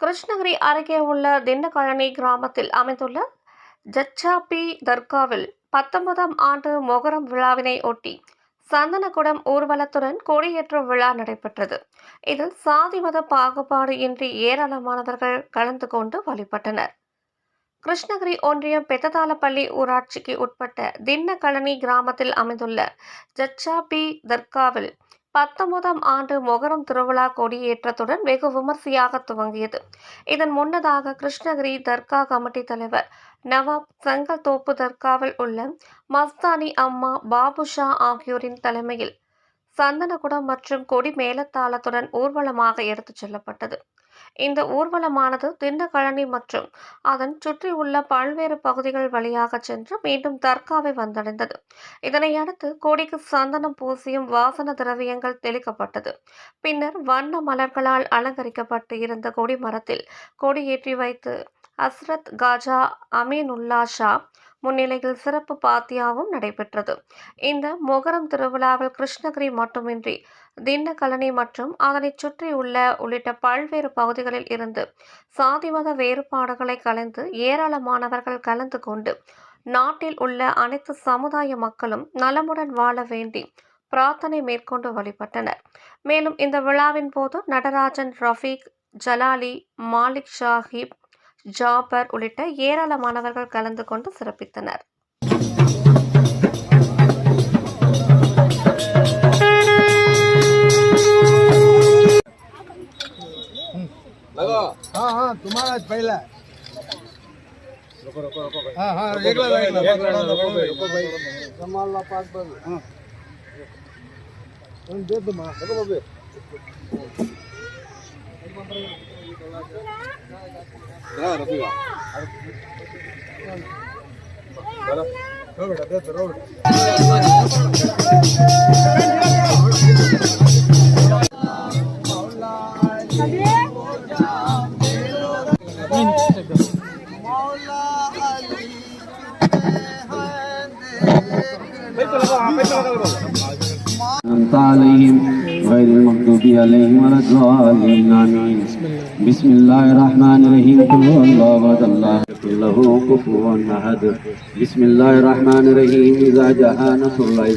கிருஷ்ணகிரி அருகே உள்ள தின்னக்கழனி கிராமத்தில் அமைந்துள்ள ஜச்சாபி தர்காவில் பத்தொன்பதாம் ஆண்டு மொகரம் விழாவினை ஒட்டி சந்தனக்குடம் ஊர்வலத்துடன் கொடியேற்றும் விழா நடைபெற்றது. இதில் சாதி மத பாகுபாடு இன்றி ஏராளமானவர்கள் கலந்து கொண்டு வழிபட்டனர். கிருஷ்ணகிரி ஒன்றியம் பெத்ததாலப்பள்ளி ஊராட்சிக்கு உட்பட்ட தின்னக்கழனி கிராமத்தில் அமைந்துள்ள ஜச்சாபி தர்காவில் பத்தொன்பதாம் ஆண்டு மொகரம் திருவிழா கொடியேற்றத்துடன் வெகு விமர்சையாக துவங்கியது. இதன் முன்னதாக கிருஷ்ணகிரி தர்கா கமிட்டி தலைவர் நவாப் செங்கல்தோப்பு தர்காவில் உள்ள மஸ்தானி அம்மா பாபுஷா ஆகியோரின் தலைமையில் சந்தனகுடம் மற்றும் கொடி மேலத்தாளத்துடன் ஊர்வலமாக எடுத்துச் செல்லப்பட்டது. இந்த ஊர்வலமானது திண்டக்கழனி மற்றும் அதன் சுற்றியுள்ள பல்வேறு பகுதிகள் வழியாக சென்று மீண்டும் தர்காவை வந்தடைந்தது. இதனையடுத்து கொடிக்கு சந்தனம் பூசியும் வாசன திரவியங்கள் தெளிக்கப்பட்டது. பின்னர் வண்ண மலர்களால் அலங்கரிக்கப்பட்டு இருந்த கொடி மரத்தில் கொடியேற்றி வைத்து ஹஸ்ரத் காஜா அமீனுல்லா ஷா முன்னிலையில் சிறப்பு பாத்தியாவும் நடைபெற்றது. இந்த மொகரம் திருவிழாவில் கிருஷ்ணகிரி மட்டுமின்றி தின்னக்கழனி மற்றும் அதனை சுற்றியுள்ள உள்ளிட்ட பல்வேறு பகுதிகளில் இருந்து சாதி மத வேறுபாடுகளை கலைந்து ஏராளமானவர்கள் கலந்து கொண்டு நாட்டில் உள்ள அனைத்து சமுதாய மக்களும் நலமுடன் வாழ வேண்டி பிரார்த்தனை மேற்கொண்டு வழிபட்டனர். மேலும் இந்த விழாவின் போது நடராஜன் ரஃபீக் ஜலாலி மாலிக் ஷாஹிப் ஜாபர் உள்ளிட்ட ஏராளமானவர்கள் கலந்து கொண்டு சிறப்பித்தனர் लगो हाँ हाँ तुम्हारा पहला रुको रुको रुको भाई हाँ हाँ रुको एक लाख भाई, एक लाख एक लाख रुको भाई रुको भाई कमाल ला पाँच पर हाँ तुम दे दो माँ रुको बाबू لا رفيع عليهم. غير المغضوب عليهم ولا الضالين آمين بسم الله الرحمن الرحيم. قل هو الله أحد. الله له. كفوا أحد. بسم الله الرحمن الرحيم. إذا جاء نصر الله.